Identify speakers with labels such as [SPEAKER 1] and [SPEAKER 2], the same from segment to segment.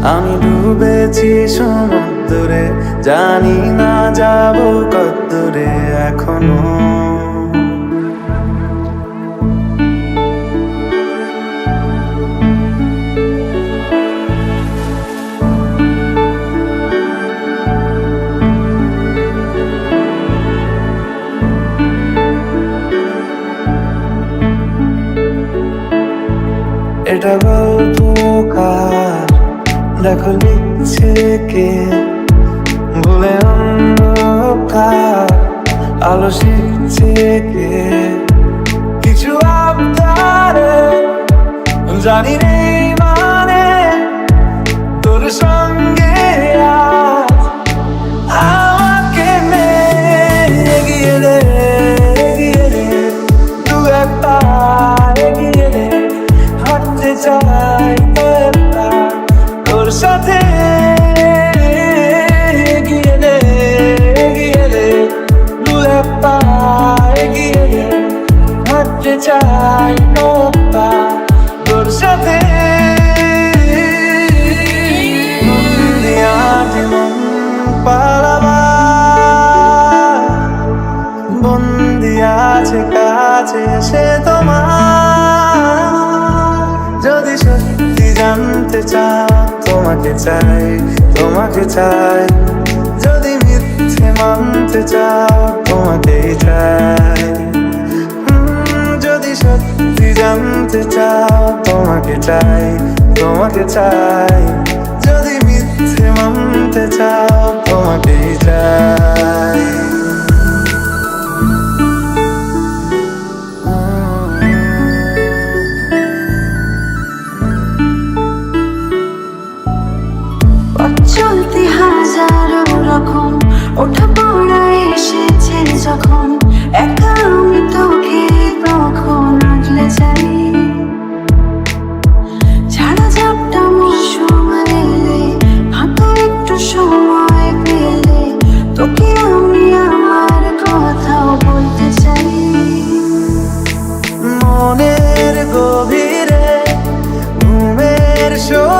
[SPEAKER 1] খুঁজছি সমুদ্রে জানি না যাব কদ্দূরে এখনও। এটা দেখো লিখছে ভুলে অন্ধকার আলো শিখছে কে? কাছে সে তোমার। যদি সত্যি জানতে চাও, তোমাকে চাই তোমাকে চাই। যদি মিথ্যে মানতে চাও, তোমাকেই চাই। যদি সত্যি জানতে চাও, তোমাকে চাই তোমাকে চাই। যদি মিথ্যে মানতে চাও, তোমাকেই চাই।
[SPEAKER 2] এসেছে যখন একা আমি তোকে তখন আগলে যাই ছাড়া ঝাপটা মৌসুম এলে হাতে একটু সময় পেলে, তোকে আমি আমার কথাও বলতে চাই।
[SPEAKER 1] মনের গভীরে, ঘুমের শরীরে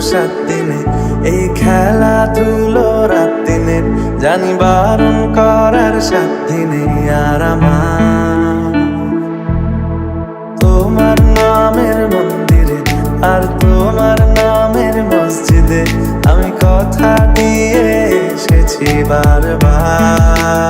[SPEAKER 1] সাত দিনে এই খেলাধুলো রাত দিনের জানি বারণ করার সাত দিনে আর আমার। তোমার নামের মন্দিরে আর তোমার নামের মসজিদে আমি কথা দিয়ে এসেছি বারবার।